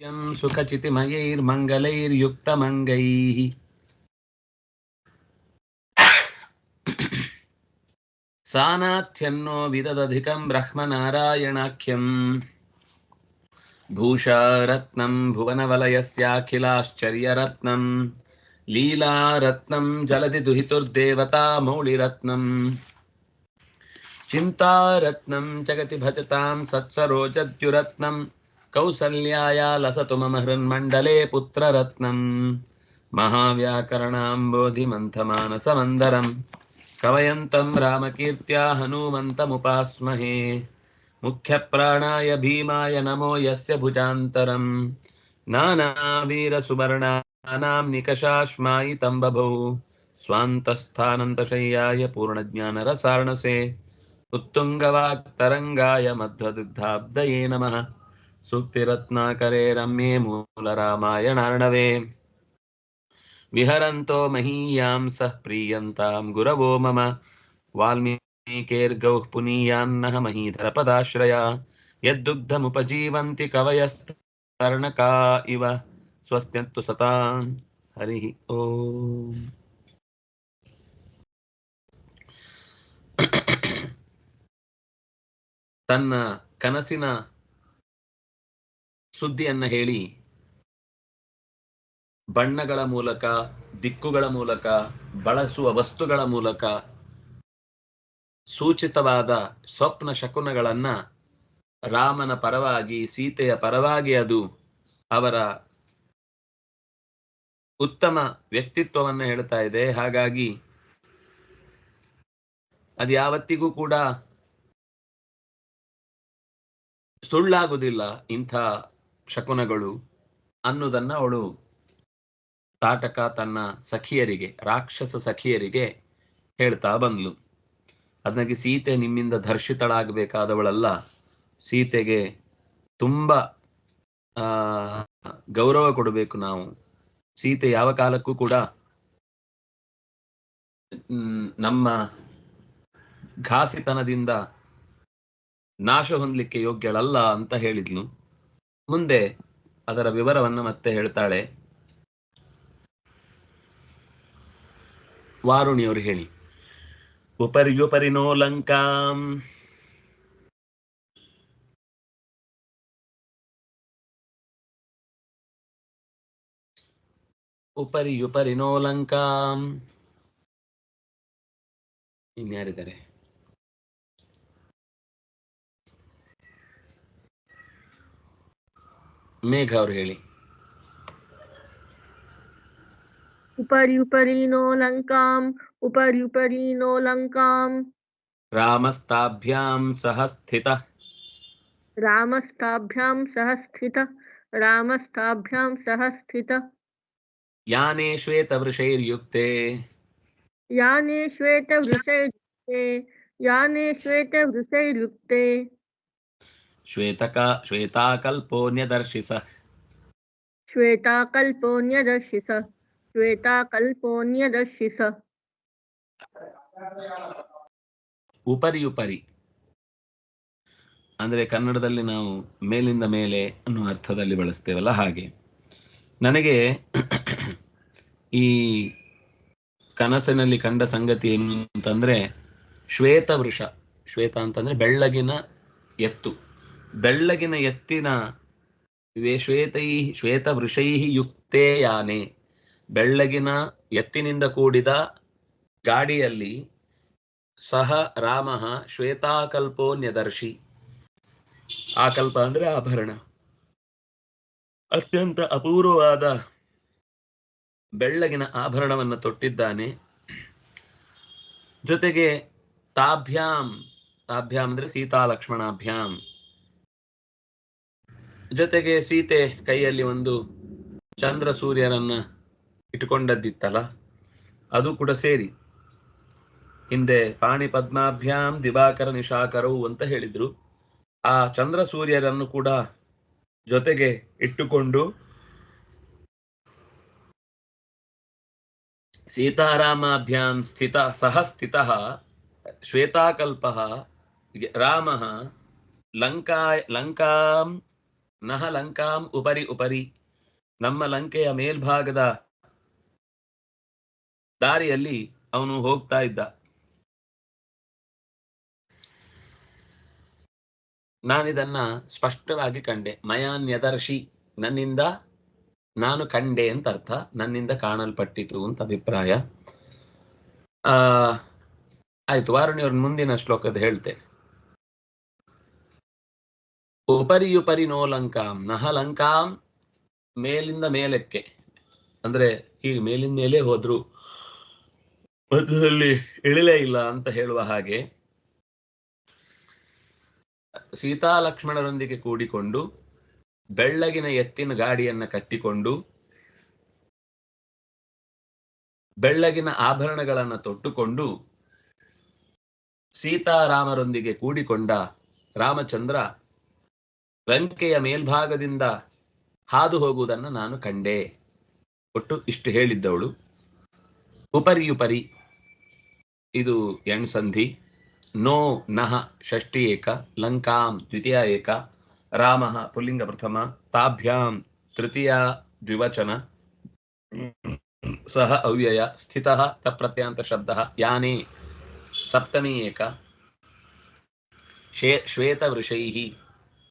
यं सुखचितिमयैर्मङ्गलैर्युक्तमङ्गैः सानाथ्यन्नो विददधिकं ब्रह्मनारायणाख्यम्। भूषारत्नं भुवनवलयस्याखिलाश्चर्यरत्नं। लीलारत्नं जलति मौलिरत्नम् चिन्तारत्नं जगति भजतां सत्सरोजद्युरत्नं। कौसल्याया हृन्मण्डले पुत्ररत्नम्। महाव्याकरणाम्बोधिमन्थमानसमन्दरम्। कवयन्तं रामकीर्त्या हनूमन्तमुपास्महे। मुख्यप्राणाय भीमाय नमो यस्य भुजान्तरम्। नानावीरसुवर्णानां निकषाश्मायितं बभौ स्वान्तस्थानन्तशय्याय पूर्णज्ञानरसार्णसे। उत्तुङ्गवाक्तरङ्गाय मध्वदुग्धाब्दये नमः सूक्तिरत्नाकरे रम्ये मूलरामायणार्णवे विहरन्तो महीयां सः प्रीयन्तां गुरवो मम वाल्मीकेर्गौः पुनीयान्नः महीधरपदाश्रया यद्दुग्धमुपजीवन्ति कवयस्तर्णका इव स्वस्त्यन्तु सतां हरिः ओम् ತನ್ನ ಕನಸಿನ ಸುದ್ದಿಯನ್ನ ಹೇಳಿ. ಬಣ್ಣಗಳ ಮೂಲಕ, ದಿಕ್ಕುಗಳ ಮೂಲಕ, ಬಳಸುವ ವಸ್ತುಗಳ ಮೂಲಕ ಸೂಚಿತವಾದ ಸ್ವಪ್ನ ಶಕುನಗಳನ್ನ ರಾಮನ ಪರವಾಗಿ, ಸೀತೆಯ ಪರವಾಗಿ ಅದು ಅವರ ಉತ್ತಮ ವ್ಯಕ್ತಿತ್ವವನ್ನು ಹೇಳ್ತಾ ಇದೆ. ಹಾಗಾಗಿ ಅದು ಯಾವತ್ತಿಗೂ ಕೂಡ ಸುಳ್ಳಾಗುವುದಿಲ್ಲ ಇಂಥ ಶಕುನಗಳು ಅನ್ನೋದನ್ನ ಅವಳು ತಾಟಕ ತನ್ನ ಸಖಿಯರಿಗೆ, ರಾಕ್ಷಸ ಸಖಿಯರಿಗೆ ಹೇಳ್ತಾ ಬಂದ್ಲು. ಅದನ್ನಾಗಿ ಸೀತೆ ನಿಮ್ಮಿಂದ ಧರ್ಷಿತಳಾಗಬೇಕಾದವಳಲ್ಲ ಸೀತೆಗೆ ತುಂಬಾ, ಆ, ಗೌರವ ಕೊಡಬೇಕು ನಾವು. ಸೀತೆ ಯಾವ ಕಾಲಕ್ಕೂ ಕೂಡ ನಮ್ಮ ಘಾಸಿತನದಿಂದ ನಾಶ ಹೊಂದಲಿಕ್ಕೆ ಯೋಗ್ಯಳಲ್ಲ ಅಂತ ಹೇಳಿದ್ಲು. ಮುಂದೆ ಅದರ ವಿವರವನ್ನು ಮತ್ತೆ ಹೇಳ್ತಾಳೆ. ವಾರುಣಿಯವರು ಹೇಳಿ ಉಪರ್ಯುಪರಿನೋ ಲಂಕಾಂ ಉಪರ್ಯುಪರಿನೋ ಲಂಕಾಂ ಇನ್ಯಾರಿದ್ದಾರೆ? ಮೇಘ ಅವ್ರು ಹೇಳಿ उपर्युपरीनो लङ्काम् उपर्युपरीनो लङ्काम् रामस्ताभ्यां सह स्थितः रामस्ताभ्यां सह स्थितः रामस्ताभ्यां सह स्थितः याने श्वेतवृषैर्युक्ते याने श्वेतवृषैर्युक्ते याने श्वेतवृषैर्युक्ते ಶ್ವೇತಕ ಶ್ವೇತಾಕಲ್ಪೋನ್ಯದರ್ಶಿಸ. ಶ್ವೇತಾಕಲ್ಪೋನ್ಯದರ್ಶಿಸ ಶ್ವೇತಾಕಲ್ಪೋನ್ಯದರ್ಶಿಸ. ಉಪರಿ ಉಪರಿ ಅಂದರೆ ಕನ್ನಡದಲ್ಲಿ ನಾವು ಮೇಲಿಂದ ಮೇಲೆ ಅನ್ನೋ ಅರ್ಥದಲ್ಲಿ ಬಳಸ್ತೇವಲ್ಲ ಹಾಗೆ. ನನಗೆ ಈ ಕನಸಿನಲ್ಲಿ ಕಂಡ ಸಂಗತಿ ಏನು ಅಂತಂದ್ರೆ ಶ್ವೇತ ವೃಷ ಶ್ವೇತ ಅಂತಂದ್ರೆ ಬೆಳ್ಳಗಿನ ಎತ್ತು. ಬೆಳ್ಳಗಿನ ಎತ್ತಿನ ಶ್ವೇತೈ ಶ್ವೇತ ವೃಷೈ ಯುಕ್ತೇ ಯಾನೆ. ಬೆಳ್ಳಗಿನ ಎತ್ತಿನಿಂದ ಕೂಡಿದ ಗಾಡಿಯಲ್ಲಿ ಸಹ ರಾಮ ಶ್ವೇತಾಕಲ್ಪೋ ನ್ಯದರ್ಶಿ. ಆಕಲ್ಪ ಅಂದ್ರೆ ಆಭರಣ. ಅತ್ಯಂತ ಅಪೂರ್ವವಾದ ಬೆಳ್ಳಗಿನ ಆಭರಣವನ್ನು ತೊಟ್ಟಿದ್ದಾನೆ. ಜೊತೆಗೆ ತಾಭ್ಯಾಂ ತಾಭ್ಯಾಂ ಅಂದ್ರೆ ಸೀತಾ ಲಕ್ಷ್ಮಣಾಭ್ಯಾಂ. ಜೊತೆಗೆ ಸೀತೆ ಕೈಯಲ್ಲಿ ಒಂದು ಚಂದ್ರ ಸೂರ್ಯರನ್ನ ಇಟ್ಟುಕೊಂಡದ್ದಿತ್ತಲ್ಲ, ಅದು ಕೂಡ ಸೇರಿ. ಹಿಂದೆ ಪಾಣಿ ಪದ್ಮಾಭ್ಯಾಂ ದಿವಾಕರ ನಿಶಾಕರವು ಅಂತ ಹೇಳಿದ್ರು. ಆ ಚಂದ್ರ ಸೂರ್ಯರನ್ನು ಕೂಡ ಜೊತೆಗೆ ಇಟ್ಟುಕೊಂಡು ಸೀತಾರಾಮಾಭ್ಯಾಂ ಸ್ಥಿತ ಸಹ ಸ್ಥಿತ ಶ್ವೇತಾಕಲ್ಪಃ ರಾಮಃ ಲಂಕಾ ಲಂಕಾಂ ನಹ ಲಂಕಾಂ ಉಪರಿ ಉಪರಿ. ನಮ್ಮ ಲಂಕೆಯ ಮೇಲ್ಭಾಗದ ದಾರಿಯಲ್ಲಿ ಅವನು ಹೋಗ್ತಾ ಇದ್ದ. ನಾನಿದನ್ನ ಸ್ಪಷ್ಟವಾಗಿ ಕಂಡೆ. ಮಯಾನ್ಯದರ್ಶಿ ನನ್ನಿಂದ ನಾನು ಕಂಡೆ ಅಂತ ಅರ್ಥ ನನ್ನಿಂದ ಕಾಣಲ್ಪಟ್ಟಿತು ಅಂತ ಅಭಿಪ್ರಾಯ. ಆ, ಆಯ್ತು ವಾರುಣಿಯವ್ರ ಮುಂದಿನ ಶ್ಲೋಕದ ಹೇಳ್ತೇನೆ. ಉಪರಿಯುಪರಿ ನೋ ಲಂಕಾಂ. ನಹ ಮೇಲಿಂದ ಮೇಲಕ್ಕೆ. ಅಂದ್ರೆ ಹೀಗೆ ಮೇಲಿಂದ ಮೇಲೆ ಹೋದ್ರು. ಮಧ್ಯದಲ್ಲಿ ಇಳಿಲೇ ಇಲ್ಲ ಅಂತ ಹೇಳುವ ಹಾಗೆ ಸೀತಾ ಲಕ್ಷ್ಮಣರೊಂದಿಗೆ ಕೂಡಿಕೊಂಡು ಬೆಳ್ಳಗಿನ ಎತ್ತಿನ ಗಾಡಿಯನ್ನ ಕಟ್ಟಿಕೊಂಡು ಬೆಳ್ಳಗಿನ ಆಭರಣಗಳನ್ನ ತೊಟ್ಟುಕೊಂಡು ಸೀತಾರಾಮರೊಂದಿಗೆ ಕೂಡಿಕೊಂಡ ರಾಮಚಂದ್ರ ಲಂಕೆಯ ಮೇಲ್ಭಾಗದಿಂದ ಹಾದು ಹೋಗುವುದನ್ನು ನಾನು ಕಂಡೆ. ಒಟ್ಟು ಇಷ್ಟು ಹೇಳಿದ್ದವಳು. ಉಪರಿಯುಪರಿ. ಇದು ಎಣ್ಸಂಧಿ ನೋ ನಹ ಷಷ್ಠಿ ಏಕ. ಲಂಕಾಂ ದ್ವಿತೀಯ ಏಕ. ರಾಮ ಪುಲ್ಲಿಂಗ ಪ್ರಥಮ. ತಾಭ್ಯಾಂ ತೃತೀಯ ದ್ವಿವಚನ. ಸಹ ಅವ್ಯಯ. ಸ್ಥಿತ ತಪ್ರತ್ಯಾಂತ ಶಬ್ದ. ಯಾನೆ. ಸಪ್ತಮಿ ಏಕ. ಶ್ವೇತವೃಷೈः.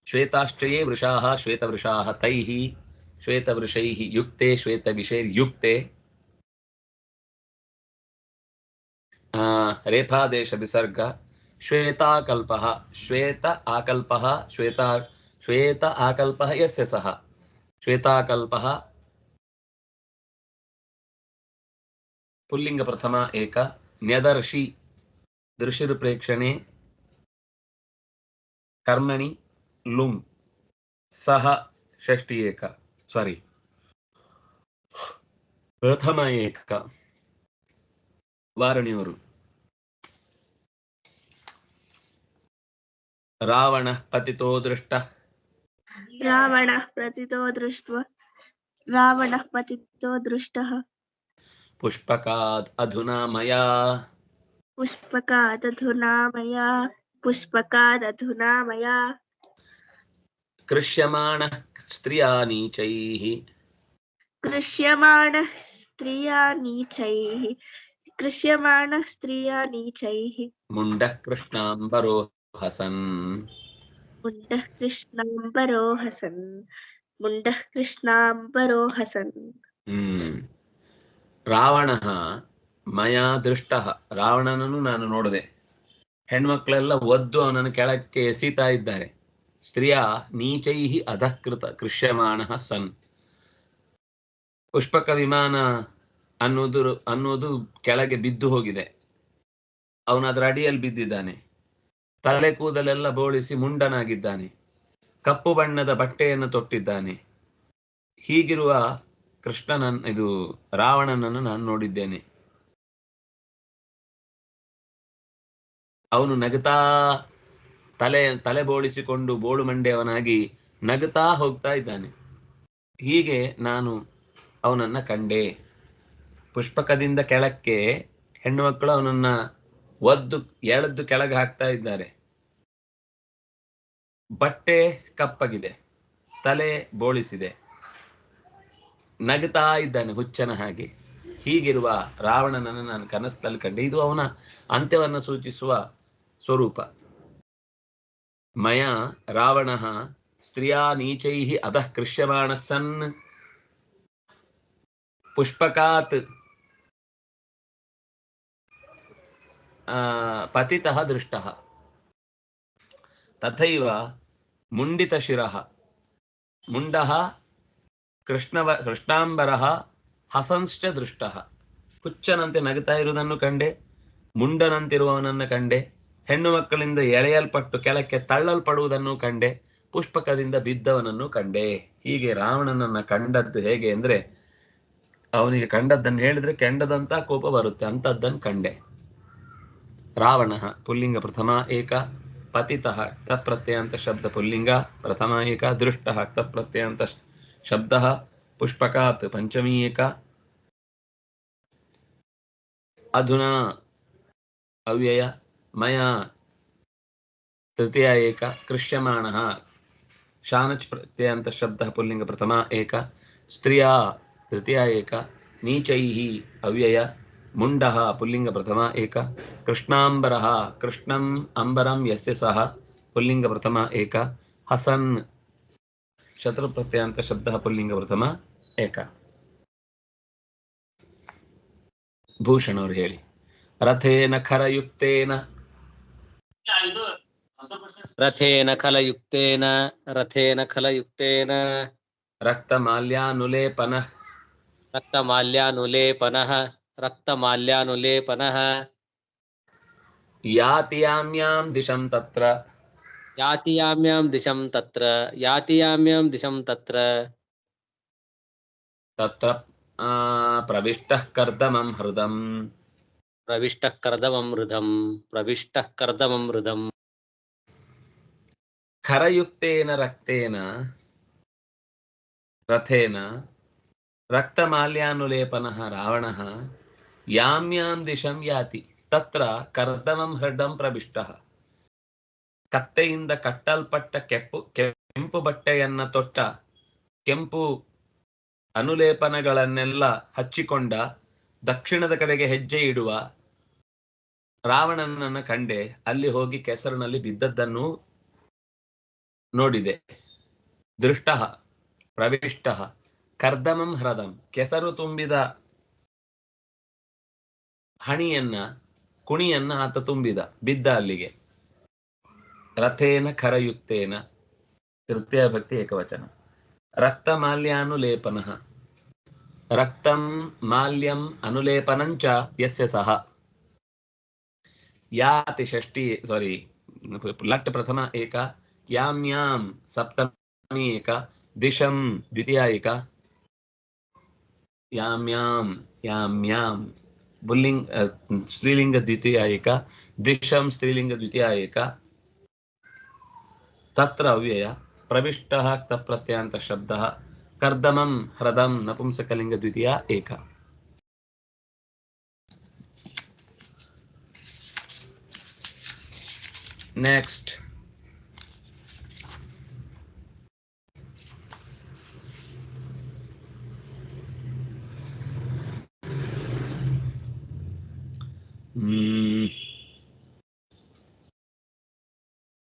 श्वेताश्चये वृषाः, श्वेतवृषाः तैः, श्वेतवृषैः युक्ते, श्वेतविषैर्युक्ते। रेफादेशविसर्ग, श्वेताकल्पः, श्वेत आकल्पः, श्वेता, श्वेत आकल्पः यस्य सः? श्वेताकल्पः। पुल्लिङ्गप्रथमा एक, न्यदर्शि दृशिर्प्रेक्षणे कर्मणि। लुंग सह षष्टि एक सॉरी प्रथम एक वारणियವರು रावणः पतितो दृष्टः। रावणः पतितो दृष्ट्वा रावणः पतितो दृष्ट। पुष्पकात् अधुना मया। पुष्पकात् अधुना मया। पुष्पकात् अधुना मया। ಕೃಷ್ಯಮಾಣ ಸ್ತ್ರಿಯಾ ನೀಚೈಃ कृष्यमाणः स्त्रिया नीचैः कृष्यमाणः स्त्रिया नीचैः ಮುಂಡಃ ಕೃಷ್ಣಾಂಬರೋ ಹಸನ್ मुण्डः कृष्णाम्बरो हसन् मुण्डः कृष्णाम्बरो हसन् ಹ್ಮ್ ರಾವಣ ಮಯಾ ದೃಷ್ಟ ರಾವಣನನ್ನು ನಾನು ನೋಡಿದೆ ಹೆಣ್ಮಕ್ಳೆಲ್ಲ ಒದ್ದು ಅವನನ್ನು ಕೆಳಕ್ಕೆ ಎಸೀತಾ ಇದ್ದಾರೆ ಸ್ತ್ರೀಯ ನೀಚೈಹಿ ಅಧಃಕೃತ ಕೃಷ್ಯಮಾಣ ಸನ್. ಪುಷ್ಪಕ ವಿಮಾನ ಅನ್ನೋದು ಅನ್ನೋದು ಕೆಳಗೆ ಬಿದ್ದು ಹೋಗಿದೆ. ಅವನ ಅದರ ಅಡಿಯಲ್ಲಿ ಬಿದ್ದಿದ್ದಾನೆ. ತಲೆ ಕೂದಲೆಲ್ಲ ಬೋಳಿಸಿ ಮುಂಡನಾಗಿದ್ದಾನೆ. ಕಪ್ಪು ಬಣ್ಣದ ಬಟ್ಟೆಯನ್ನು ತೊಟ್ಟಿದ್ದಾನೆ. ಹೀಗಿರುವ ಕೃಷ್ಣನನ್, ಇದು ರಾವಣನನ್ನು ನಾನು ನೋಡಿದ್ದೇನೆ. ಅವನು ನಗತಾ ತಲೆ ತಲೆ ಬೋಳಿಸಿಕೊಂಡು ಬೋಳು ಮಂಡೆಯವನಾಗಿ ನಗತಾ ಹೋಗ್ತಾ ಇದ್ದಾನೆ. ಹೀಗೆ ನಾನು ಅವನನ್ನ ಕಂಡೆ. ಪುಷ್ಪಕದಿಂದ ಕೆಳಕ್ಕೆ ಹೆಣ್ಣು ಮಕ್ಕಳು ಅವನನ್ನ ಒದ್ದು, ಎಳೆದು ಕೆಳಗೆ ಹಾಕ್ತಾ ಇದ್ದಾರೆ. ಬಟ್ಟೆ ಕಪ್ಪಗಿದೆ, ತಲೆ ಬೋಳಿಸಿದೆ. ನಗುತ್ತಾ ಇದ್ದಾನೆ ಹುಚ್ಚನ ಹಾಗೆ. ಹೀಗಿರುವ ರಾವಣನನ್ನು ನಾನು ಕನಸಲ್ಲಿ ಕಂಡೆ. ಇದು ಅವನ ಅಂತ್ಯವನ್ನು ಸೂಚಿಸುವ ಸ್ವರೂಪ. ಮಯ ರಾವಣ ಸ್ತ್ರೀಯಾ ನೀಚೈ ಅಧಃ ಕೃಷ್ಯಮಾಣ ಸನ್ ಪುಷ್ಪಕಾತ್ ಪತಿತಃ ದೃಷ್ಟಃ ತಥೈವ ಮುಂಡಿತಶಿರಃ ಮುಂಡಃ ಕೃಷ್ಣವ ಕೃಷ್ಣಾಂಬರಃ ಹಸಂಶ್ಚ ದೃಷ್ಟಃ ಹುಚ್ಚನಂತೆ ನಗುತ್ತಾ ಇರುವುದನ್ನು ಕಂಡೆ ಮುಂಡನಂತಿರುವವನನ್ನು ಕಂಡೆ ಹೆಣ್ಣು ಮಕ್ಕಳಿಂದ ಎಳೆಯಲ್ಪಟ್ಟು ಕೆಳಕ್ಕೆ ತಳ್ಳಲ್ಪಡುವುದನ್ನು ಕಂಡೆ, ಪುಷ್ಪಕದಿಂದ ಬಿದ್ದವನನ್ನು ಕಂಡೆ. ಹೀಗೆ ರಾವಣನನ್ನ ಕಂಡದ್ದು ಹೇಗೆ ಅಂದ್ರೆ, ಅವನಿಗೆ ಕಂಡದ್ದನ್ನು ಹೇಳಿದ್ರೆ ಕೆಂಡದಂತ ಕೋಪ ಬರುತ್ತೆ ಅಂತದ್ದನ್ನು ಕಂಡೆ. ರಾವಣ, ಪುಲ್ಲಿಂಗ ಪ್ರಥಮ ಏಕ, ಪತಿತಃ ತತ್ಪ್ರತ್ಯಯಂತ ಶಬ್ದ ಪುಲ್ಲಿಂಗ, ಪ್ರಥಮ ಏಕ, ದೃಷ್ಟ ತತ್ಪ್ರತ್ಯಯಂತ ಶಬ್ದ, ಪುಷ್ಪಕಾತ್ ಪಂಚಮಿ ಏಕ. ಅಧುನಾ ಅವ್ಯಯ ಮಯ ತೃತೀಯ ಏಕ ಕೃಷ್ಯಮಾಣ ಶಾನಚ್ ಪ್ರತ್ಯಯಂತ ಶಬ್ದ ಪುಲ್ಲಿಂಗ ಪ್ರಥಮ ಏಕ ಸ್ತ್ರೀಯ ತೃತೀಯ ಏಕ ನೀಚೈಃ ಅವ್ಯಯ ಮುಂಡ ಪುಲ್ಲಿಂಗ ಪ್ರಥಮ ಏಕ ಕೃಷ್ಣಾಂಬರ ಕೃಷ್ಣಂ ಅಂಬರಂ ಯಸ್ಯ ಸಹ ಪುಲ್ಲಿಂಗ ಪ್ರಥಮ ಏಕ ಹಸನ್ ಶತ್ರು ಪ್ರತ್ಯಯಂತ ಶಬ್ದ ಪುಲ್ಲಿಂಗ ಪ್ರಥಮ ಏಕ ಭೂಷಣ್ ಅವ್ರು ಹೇಳಿ ರಥೇನ ಖರಯುಕ್ತೇನ रथेन खलयुक्तेन रथेन खलयुक्तेन। रक्तमाल्यानुलेपनः। रक्तमाल्यानुलेपनः रक्तमाल्यानुलेपनः। याति याम्यां दिशं तत्र। यातियाम्यां दिशं तत्र यातियाम्यां दिशं तत्र। तत्र प्रविष्टः कर्दमं हृदम्। ಪ್ರವಿಷ್ಟ ಕರ್ದಮೃತಂ ಪ್ರವಿಷ್ಟ ಕರ್ದಮೃತಂ ಖರಯುಕ್ತೇನ ರಕ್ತೇನ, ರಥೇನ, ರಕ್ತಮಾಲ್ಯಾನುಲೇಪನಃ ರಾವಣಃ, ಯಾಮ್ಯಾಂ ದಿಶಂ ಯಾತಿ, ತತ್ರ ಕರ್ದಮಂ ಹೃಡಂ ಪ್ರವಿಷ್ಟ. ಕತ್ತೆಯಿಂದ ಕಟ್ಟಲ್ಪಟ್ಟ ಕೆಪ್ಪು, ಕೆಂಪು ಬಟ್ಟೆಯನ್ನ ತೊಟ್ಟ, ಕೆಂಪು ಅನುಲೇಪನಗಳನ್ನೆಲ್ಲ ಹಚ್ಚಿಕೊಂಡ ದಕ್ಷಿಣದ ಕಡೆಗೆ ಹೆಜ್ಜೆ ಇಡುವ ರಾವಣನನ್ನ ಕಂಡೆ ಅಲ್ಲಿ ಹೋಗಿ ಕೆಸರಿನಲ್ಲಿ ಬಿದ್ದದ್ದನ್ನು ನೋಡಿದೆ. ದೃಷ್ಟ, ಪ್ರವಿಷ್ಟ, ಕರ್ದಮಂ ಹ್ರದಂ, ಕೆಸರು ತುಂಬಿದ ಹಣಿಯನ್ನ, ಕುಣಿಯನ್ನ ಆತ ತುಂಬಿದ, ಬಿದ್ದ ಅಲ್ಲಿಗೆ. ರಥೇನ ಖರಯುಕ್ತೇನ ತೃತೀಯ ಭಕ್ತಿ ಏಕವಚನ. ರಕ್ತ ಮಾಲ್ಯಾನುಲೇಪನ रक्तम माल्यम, अनुलेपनं च यस्य सः। याति षष्ठी सॉरी लट् प्रथम एक, यां यां, सप्तमी एक दिशम द्वितीय एक, यां यां यां यां, पुल्लिङ्ग स्त्रीलिङ्गद्वितीया एक स्त्रीलिंग द्वितीय एक, तत्र अव्यय, प्रविष्टः क्तप्रत्ययन्तशब्दः कर्दमं नपुंसकिंग द्वितीया एका। Next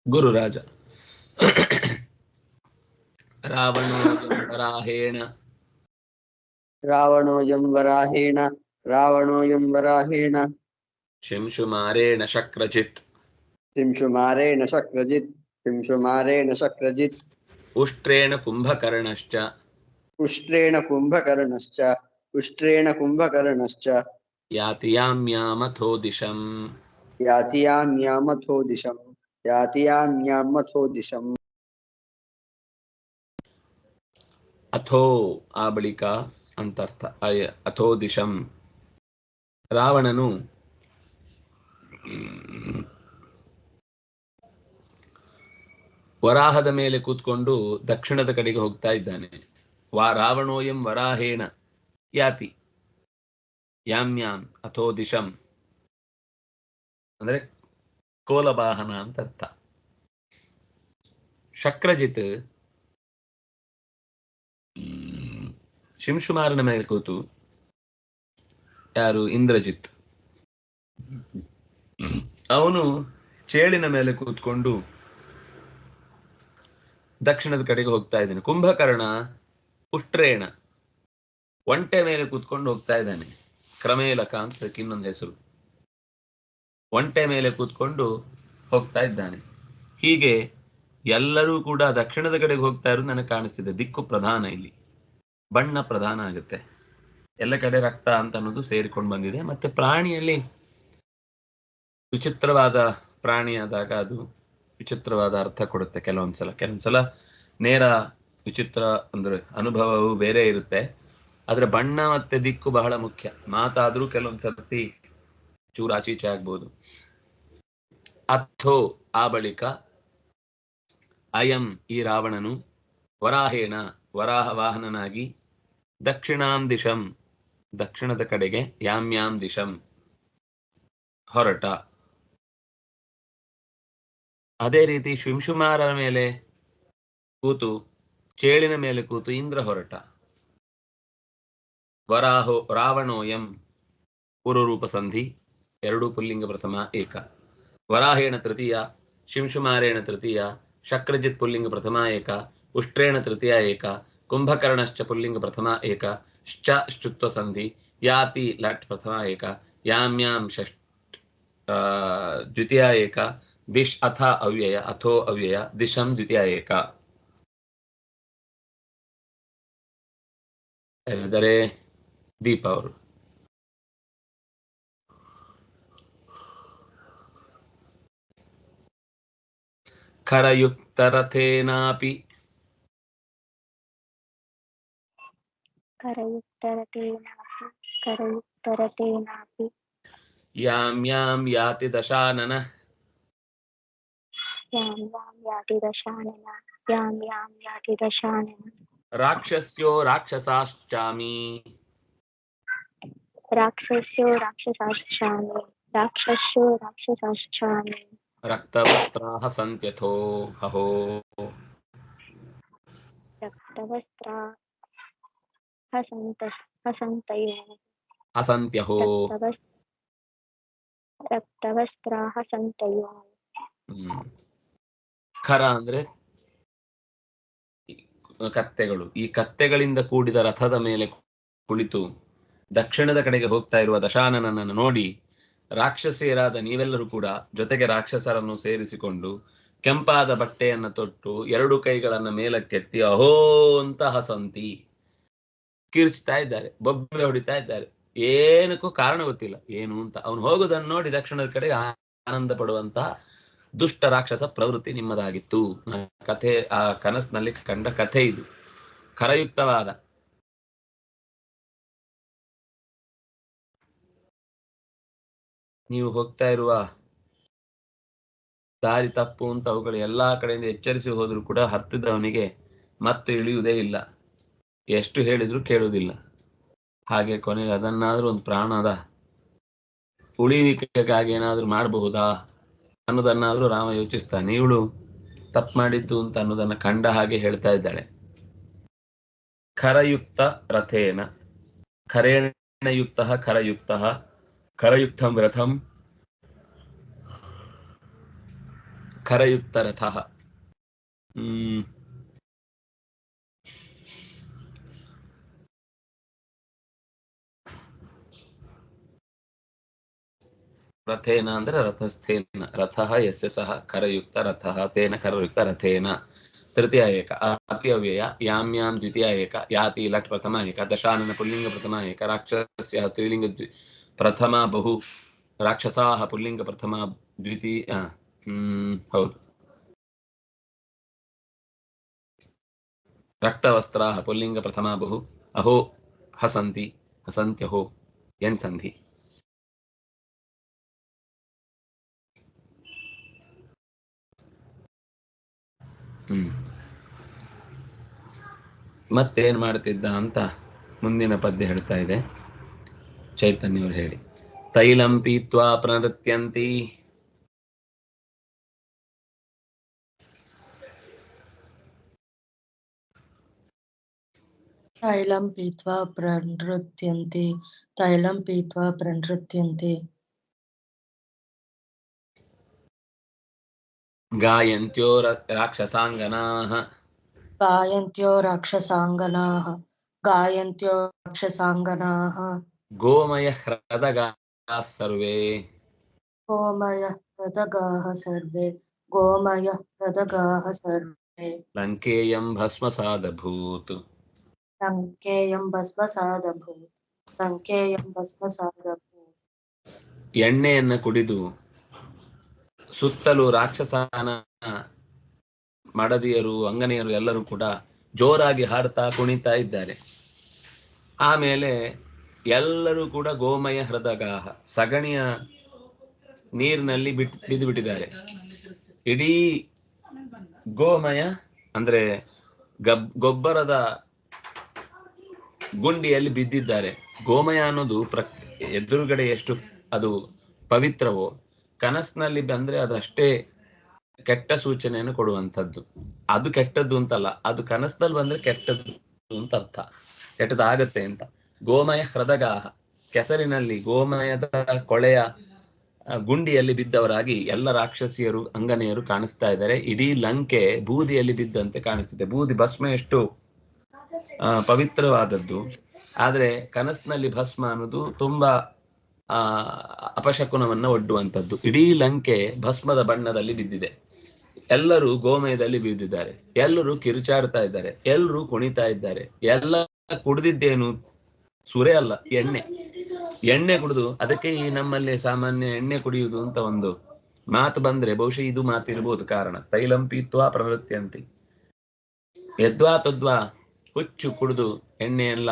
Gururaj hmm. रावणोऽयं वराहेण। रावणोऽयं वराहेण रावणोऽयं वराहेण। शिंशुमारेण शक्रजित्। शिंशुमारेण शक्रजित् शिंशुमारेण शक्रजित्। उष्ट्रेण कुम्भकर्णश्च। उष्ट्रेण कुम्भकर्णश्च उष्ट्रेण कुम्भकर्णश्च। यातियाम्यामथो दिशम्। यातियाम्यामथो दिशम् यातियाम्यामथो दिशम्। ಅಥೋ ಆ ಬಳಿಕ ಅಂತರ್ಥ ಅಥೋ ದಿಶಂ. ರಾವಣನು, ವರಾಹದ ಮೇಲೆ ಕೂತ್ಕೊಂಡು ದಕ್ಷಿಣದ ಕಡೆಗೆ ಹೋಗ್ತಾ ಇದ್ದಾನೆ. ವಾ ರಾವಣೋಯಂ ವರಾಹೇಣ ಯಾತಿ? ಯಾಮ್ ಯಾಂ, ಅಥೋ ದಿಶಂ. ಅಂದ್ರೆ ಕೋಲವಾಹನ ಅಂತ ಅರ್ಥ ಶಕ್ರಜಿತ್ ಶಿಂಶುಮಾರನ ಮೇಲೆ ಕೂತು ಯಾರು? ಇಂದ್ರಜಿತ್. ಅವನು ಚೇಳಿನ ಮೇಲೆ ಕೂತ್ಕೊಂಡು ದಕ್ಷಿಣದ ಕಡೆಗೆ ಹೋಗ್ತಾ ಇದ್ದಾನೆ. ಕುಂಭಕರ್ಣ ಉಷ್ಟ್ರೇಣ ಒಂಟೆ ಮೇಲೆ ಕೂತ್ಕೊಂಡು ಹೋಗ್ತಾ ಇದ್ದಾನೆ. ಕ್ರಮೇಲಕ ಅಂತ ಇನ್ನೊಂದು ಹೆಸರು. ಒಂಟೆ ಮೇಲೆ ಕೂತ್ಕೊಂಡು ಹೋಗ್ತಾ ಇದ್ದಾನೆ. ಹೀಗೆ ಎಲ್ಲರೂ ಕೂಡ ದಕ್ಷಿಣದ ಕಡೆಗೆ ಹೋಗ್ತಾ ಇರೋದು ನನಗೆ ಕಾಣಿಸ್ತಿದೆ. ದಿಕ್ಕು ಪ್ರಧಾನ ಇಲ್ಲಿ. ಬಣ್ಣ ಪ್ರಧಾನ ಆಗುತ್ತೆ. ಎಲ್ಲ ಕಡೆ ರಕ್ತ ಅಂತ ಅನ್ನೋದು ಸೇರಿಕೊಂಡು ಬಂದಿದೆ. ಮತ್ತೆ ಪ್ರಾಣಿಯಲ್ಲಿ ವಿಚಿತ್ರವಾದ ಪ್ರಾಣಿ ಆದಾಗ ಅದು ವಿಚಿತ್ರವಾದ ಅರ್ಥ ಕೊಡುತ್ತೆ ಕೆಲವೊಂದ್ಸಲ. ಕೆಲವೊಂದ್ಸಲ ನೇರ ವಿಚಿತ್ರ ಅಂದ್ರೆ ಅನುಭವವು ಬೇರೆ ಇರುತ್ತೆ. ಆದ್ರೆ ಬಣ್ಣ ಮತ್ತೆ ದಿಕ್ಕು ಬಹಳ ಮುಖ್ಯ. ಮಾತಾದ್ರೂ ಕೆಲವೊಂದ್ಸರ್ತಿ ಚೂರಾಚೀಚೆ ಆಗ್ಬೋದು. ಅಥೋ ಆ ಬಳಿಕ ಅಯಂ ಈ ರಾವಣನು ವರಾಹೇಣ ವರಾಹ ವಾಹನನಾಗಿ ದಕ್ಷಿಣಾಂ ದಿಶಂ. ದಕ್ಷಿಣದ ಕಡೆಗೆ ಯಾಂ ಯಾಂ ದಿಶಂ. ಹೊರಟ. ಅದೇ ರೀತಿ ಶಿಂಶುಮಾರನ ಮೇಲೆ ಕೂತು, ಚೇಳಿನ ಮೇಲೆ ಕೂತು ಇಂದ್ರ ಹೊರಟ. ವರಾಹೋ, ರಾವಣೋಯಂ ಪೂರ್ವರೂಪ ಸಂಧಿ, ಎರಡು ಪುಲ್ಲಿಂಗ ಪ್ರಥಮ, ಏಕ. ವರಾಹೇಣ ತೃತೀಯ, ಶಿಂಶುಮಾರೇಣ ತೃತೀಯ, ಶಕ್ರಜಿತ್ ಪುಲ್ಲಿಂಗ ಪ್ರಥಮ, ಏಕ. ಉಷ್ಟ್ರೇಣ ತೃತೀಯ, ಏಕ. ಕುಂಭಕರ್ಣಶ್ಚ ಪುಲ್ಲಿಂಗ ಪ್ರಥಮ ಏಕಶ್ಚ ಶ್ಚುತ್ವ ಸಂಧಿ ಯಾತಿ ಲಟ್ ಪ್ರಥಮ ಏಕ ಯಾಂ ಯಾಂ ಷಷ್ಟ್ ಆ, ದ್ವಿತೀಯ ಏಕ ದಿಶ್ ಅಥ ಅವ್ಯಯ ಅಥೋ ಅವ್ಯಯ ದಿಶಂ ದ್ವಿತೀಯ ಏಕ ಹೇಳಿದರೆ ದೀಪ ಅವರು ಖರಯುಕ್ತರಥೇನಾಪಿ करयुक्तरतेनापि करयुक्तरतेनापि याति दशाननः। यां यां याति दशाननः। यां यां याति दशाननः। राक्षस्यो राक्षसाश्चामि। राक्षस्यो राक्षसाश्चामि। राक्षस्यो राक्षसाश्चामि। रक्तवस्त्राः सन्त्यथो हहो रक्तवस्त्रा हसन्त हसन्तयो ಹಸಂತ್ಯಹೋ रक्तवस् रक्तवस्त्राः सन्तयो ಹ್ಮ್. ಖರ ಅಂದ್ರೆ ಈ ಕತ್ತೆಗಳು ಈ ಕತ್ತೆಗಳಿಂದ ಕೂಡಿದ ರಥದ ಮೇಲೆ ಕುಳಿತು ದಕ್ಷಿಣದ ಕಡೆಗೆ ಹೋಗ್ತಾ ಇರುವ ದಶಾನನನ್ನು ನೋಡಿ ರಾಕ್ಷಸಿಯರಾದ ನೀವೆಲ್ಲರೂ ಕೂಡ ಜೊತೆಗೆ ರಾಕ್ಷಸರನ್ನು ಸೇರಿಸಿಕೊಂಡು ಕೆಂಪಾದ ಬಟ್ಟೆಯನ್ನು ತೊಟ್ಟು ಎರಡು ಕೈಗಳನ್ನ ಮೇಲಕ್ಕೆತ್ತಿ ಅಹೋ ಅಂತ ಹಸಂತಿ ಕಿರ್ಚ್ತಾ ಇದ್ದಾರೆ, ಬೊಬ್ಬೆ ಹೊಡಿತಾ ಇದ್ದಾರೆ. ಏನಕ್ಕೂ ಕಾರಣ ಗೊತ್ತಿಲ್ಲ. ಏನು ಅಂತ. ಅವನು ಹೋಗುದನ್ನು ನೋಡಿ ದಕ್ಷಿಣದ ಕಡೆಗೆ ಆನಂದ ಪಡುವಂತಹ ದುಷ್ಟ ರಾಕ್ಷಸ ಪ್ರವೃತ್ತಿ ನಿಮ್ಮದಾಗಿತ್ತು. ಕಥೆ, ಆ ಕನಸಿನಲ್ಲಿ ಕಂಡ ಕಥೆ ಇದು. ಕರಯುಕ್ತವಾದ. ನೀವು ಹೋಗ್ತಾ ಇರುವ ದಾರಿ ತಪ್ಪು ಅಂತ ಅವುಗಳು ಎಲ್ಲಾ ಕಡೆಯಿಂದ ಎಚ್ಚರಿಸಿ ಹೋದ್ರು ಕೂಡ ಹತ್ತಿದವನಿಗೆ ಮತ್ತೆ ಇಳಿಯುವುದೇ ಇಲ್ಲ. ಎಷ್ಟು ಹೇಳಿದ್ರು ಕೇಳುವುದಿಲ್ಲ. ಹಾಗೆ ಕೊನೆಗೆ ಅದನ್ನಾದ್ರೂ ಒಂದು ಪ್ರಾಣದ ಉಳಿವಿಕೆಗಾಗಿ ಏನಾದ್ರೂ ಮಾಡಬಹುದಾ? ಅನ್ನೋದನ್ನಾದ್ರೂ ರಾಮ ಯೋಚಿಸ್ತಾನೆ. ಇವಳು ತಪ್ಪು ಮಾಡಿದ್ದು ಅಂತ ಅನ್ನೋದನ್ನ ಕಂಡ ಹಾಗೆ ಹೇಳ್ತಾ ಇದ್ದಾಳೆ. ಖರಯುಕ್ತ ರಥೇನ. ಖರೇಣ ಯುಕ್ತ ಖರಯುಕ್ತ ಖರಯುಕ್ತಂ ರಥಂ ಖರಯುಕ್ತ ರಥ. ಹ್ಮ್. ರಥೇನ ಅಂದ್ರೆ ರಥಸ್ಥೇನ ರಥ ಯಸ್ಯ ಸಹ ಖರಯುಕ್ತ ರಥ ತೇನ ಖರಯುಕ್ತ ರಥೇನ ತೃತೀಯ ಏಕ ಅಪಿ ಅವ್ಯಯ ಯಾಂ ಯಾಂ ದ್ವಿತೀಯ ಏಕ ಯಾತಿ ಲಟ್ ಪ್ರಥಮ ಏಕ ದಶಾನನ ಪುಲ್ಲಿಂಗ ಪ್ರಥಮ ಏಕ ರಾಕ್ಷಸ್ಯ ಸ್ತ್ರೀಲಿಂಗ ದ್ವಿ ಪ್ರಥಮ ಬಹು ರಾಕ್ಷಸಾಹ ಪುಲ್ಲಿಂಗ ಪ್ರಥಮ ದ್ವಿತೀಯ ಹ್ಮ್ ಹೌದು ರಕ್ತವಸ್ತ್ರಾಹ ಪುಲ್ಲಿಂಗ ಪ್ರಥಮ ಬಹು ಅಹೋ ಹಸಂತಿ ಹಸಂತ್ಯಹೋ ಎಣ್ ಸಂಧಿ ಹ್ಮ್. ಮತ್ತೇನು ಮಾಡ್ತಿದ್ದ ಅಂತ ಮುಂದಿನ ಪದ್ಯ ಹೇಳ್ತಾ ಇದೆ. ಚೈತನ್ಯವ್ರು ಹೇಳಿ. ತೈಲಂ ಪೀತ್ವಾ ಪ್ರನೃತ್ಯಂತಿ ತೈಲಂ ಪೀತ್ವಾ ಪ್ರನೃತ್ಯಂತಿ ತೈಲಂ ಪೀತ್ವಾ ಪ್ರನೃತ್ಯಂತಿ ಗಾಯಂತ್ಯೋ ರ- ರಾಕ್ಷಸಾಂಗನಾಃ गायन्त्यो राक्षसाङ्गनाः गायन्त्यो राक्षसाङ्गनाः ಗೋಮಯ ಹೃದಗಾಃ ಸರ್ವೇ गोमयः प्रदगाः सर्वे गोमयः प्रदगाः सर्वे ಲಂಕೇಯಂ ಭಸ್ಮಸಾದಭೂತ್ लङ्केयं भस्मसादभूत् लङ्केयं भस्मसादभूत् ಎಣ್ಣೆಯನ್ನ ಕುಡಿದು ಸುತ್ತಲೂ ರಾಕ್ಷಸನ ಮಡದಿಯರು, ಅಂಗನೆಯರು ಎಲ್ಲರೂ ಕೂಡ ಜೋರಾಗಿ ಹಾಡ್ತಾ ಕುಣಿತಾ ಇದ್ದಾರೆ. ಆಮೇಲೆ ಎಲ್ಲರೂ ಕೂಡ ಗೋಮಯ ಹೃದಗಾಹ, ಸಗಣಿಯ ನೀರಿನಲ್ಲಿ ಬಿಟ್ ಬಿದ್ದು ಬಿಟ್ಟಿದ್ದಾರೆ ಇಡೀ ಗೋಮಯ ಅಂದ್ರೆ ಗಬ್, ಗೊಬ್ಬರದ ಗುಂಡಿಯಲ್ಲಿ ಬಿದ್ದಿದ್ದಾರೆ. ಗೋಮಯ ಅನ್ನೋದು ಪ್ರ ಎದುರುಗಡೆ ಎಷ್ಟು ಅದು ಪವಿತ್ರವೋ ಕನಸಿನಲ್ಲಿ ಬಂದ್ರೆ ಅದಷ್ಟೇ ಕೆಟ್ಟ ಸೂಚನೆಯನ್ನು ಕೊಡುವಂಥದ್ದು. ಅದು ಕೆಟ್ಟದ್ದು ಅಂತಲ್ಲ, ಅದು ಕನಸದಲ್ಲಿ ಬಂದ್ರೆ ಕೆಟ್ಟದ್ದು ಅಂತ ಅರ್ಥ. ಕೆಟ್ಟದಾಗತ್ತೆ ಅಂತ. ಗೋಮಯ ಹೃದಗಾಹ ಕೆಸರಿನಲ್ಲಿ ಗೋಮಯದ ಕೊಳೆಯ ಗುಂಡಿಯಲ್ಲಿ ಬಿದ್ದವರಾಗಿ ಎಲ್ಲ ರಾಕ್ಷಸಿಯರು, ಅಂಗನೆಯರು ಕಾಣಿಸ್ತಾ ಇದ್ದಾರೆ. ಇಡೀ ಲಂಕೆ ಬೂದಿಯಲ್ಲಿ ಬಿದ್ದಂತೆ ಕಾಣಿಸ್ತಿದೆ. ಬೂದಿ ಭಸ್ಮ ಎಷ್ಟು ಪವಿತ್ರವಾದದ್ದು. ಆದ್ರೆ ಕನಸಿನಲ್ಲಿ ಭಸ್ಮ ಅನ್ನೋದು ತುಂಬಾ ಆ, ಅಪಶಕುನವನ್ನ ಒಡ್ಡುವಂಥದ್ದು. ಇಡೀ ಲಂಕೆ ಭಸ್ಮದ ಬಣ್ಣದಲ್ಲಿ ಬಿದ್ದಿದೆ. ಎಲ್ಲರೂ ಗೋಮಯದಲ್ಲಿ ಬಿದ್ದಿದ್ದಾರೆ. ಎಲ್ಲರೂ ಕಿರುಚಾಡ್ತಾ ಇದ್ದಾರೆ. ಎಲ್ಲರೂ ಕುಣಿತಾ ಇದ್ದಾರೆ. ಎಲ್ಲ ಕುಡಿದಿದ್ದೇನು? ಸುರೆ ಅಲ್ಲ, ಎಣ್ಣೆ. ಎಣ್ಣೆ ಕುಡಿದು ಅದಕ್ಕೆ ಈ ನಮ್ಮಲ್ಲಿ ಸಾಮಾನ್ಯ ಎಣ್ಣೆ ಕುಡಿಯುವುದು ಅಂತ ಒಂದು ಮಾತು ಬಂದ್ರೆ ಬಹುಶಃ ಇದು ಮಾತಿರ್ಬೋದು ಕಾರಣ. ತೈಲಂ ಪೀತ್ವಾ ಪ್ರವೃತ್ತಿಯಂತಿ ಯದ್ವಾ ತದ್ವಾ ಹುಚ್ಚು ಕುಡಿದು ಎಣ್ಣೆಯೆಲ್ಲ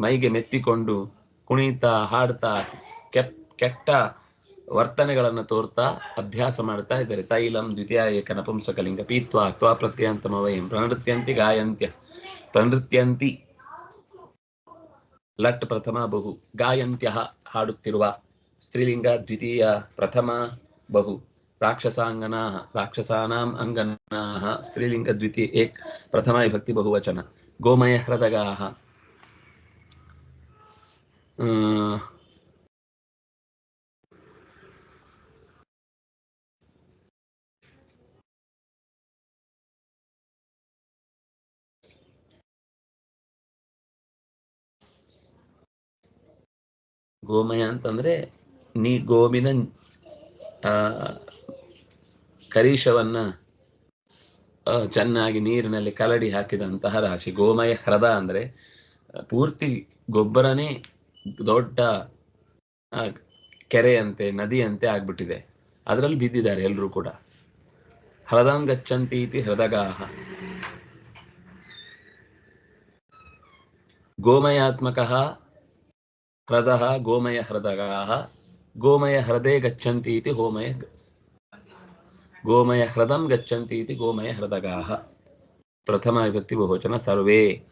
ಮೈಗೆ ಮೆತ್ತಿಕೊಂಡು ಕುಣಿತಾ, ಹಾಡ್ತಾ, ಕೆಪ್, ಕೆಟ್ಟ ವರ್ತನೆಗಳನ್ನು ತೋರ್ತಾ ಅಭ್ಯಾಸ ಮಾಡ್ತಾ ಇದ್ದಾರೆ. ತೈಲಂ ದ್ವಿತೀಯ ಏಕ ನಪುಂಸಕಲಿಂಗ ಪೀತ್ವಾ ತ್ವಾ ಪ್ರತ್ಯಂತಮವಯಂ ಪ್ರನೃತ್ಯಂತಿ ಗಾಯಂತ್ಯ. ಪ್ರನೃತ್ಯಂತಿ ಲಟ್ ಪ್ರಥಮ ಬಹು ಗಾಯಂತ್ಯ ಹಾಡುತ್ತಿರುವ ಸ್ತ್ರೀಲಿಂಗ ದ್ವಿತೀಯ ಪ್ರಥಮ ಬಹು ರಾಕ್ಷಸಾಂಗನಾ ರಾಕ್ಷಸಾನಾಂ ಅಂಗನಾ ಸ್ತ್ರೀಲಿಂಗ ದ್ವಿತೀಯ ಏಕ್ ಪ್ರಥಮ ವಿಭಕ್ತಿ ಬಹುವಚನ ಗೋಮಯ ಹೃದಗಾಹ ಗೋಮಯ ಅಂತಂದ್ರೆ ನೀ ಗೋವಿನ ಕರೀಶವನ್ನ ಚೆನ್ನಾಗಿ ನೀರಿನಲ್ಲಿ ಕಲಡಿ ಹಾಕಿದಂತಹ ರಾಶಿ. ಗೋಮಯ ಹ್ರದ ಅಂದ್ರೆ ಪೂರ್ತಿ ಗೊಬ್ಬರನೇ ದೊಡ್ಡ ಕೆರೆಯಂತೆ, ನದಿಯಂತೆ ಆಗ್ಬಿಟ್ಟಿದೆ. ಅದರಲ್ಲಿ ಬಿದ್ದಿದ್ದಾರೆ ಎಲ್ಲರೂ ಕೂಡ. ಹೃದಂ ಗಚ್ಚಂತಿ ಇತಿ ಹೃದಗಾಹ ಗೋಮಯಾತ್ಮಕ ಹೃದ ಗೋಮಯ ಹೃದಗಾಹ ಗೋಮಯ ಹೃದಯ ಗಚ್ಚಂತಿ ಇತಿ ಹೋಮಯ ಗೋಮಯ ಹೃದಂ ಗಚ್ಚಂತಿ ಇತಿ ಗೋಮಯ ಹೃದಗಾಹ ಪ್ರಥಮ ವಿಭಕ್ತಿ ಬಹುವಚನ ಸರ್ವೇ.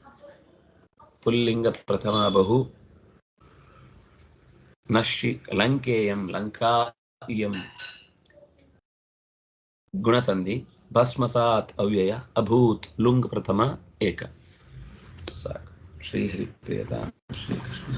ಪುಲ್ಲಿಂಗ ಪ್ರಥಮ ಬಹು. ನಶಿ ಲಂಕೇಯಂ ಲಂಕಾ ಇಯಂ ಗುಣಸಂಧಿ ಭಸ್ಮಸಾತ್ ಅವ್ಯಯ ಅಭೂತ್ ಲುಂಗ್ ಪ್ರಥಮ ಏಕ ಸಾಕು ಶ್ರೀಹರಿ ಪ್ರಿಯದ ಶ್ರೀಕೃಷ್ಣ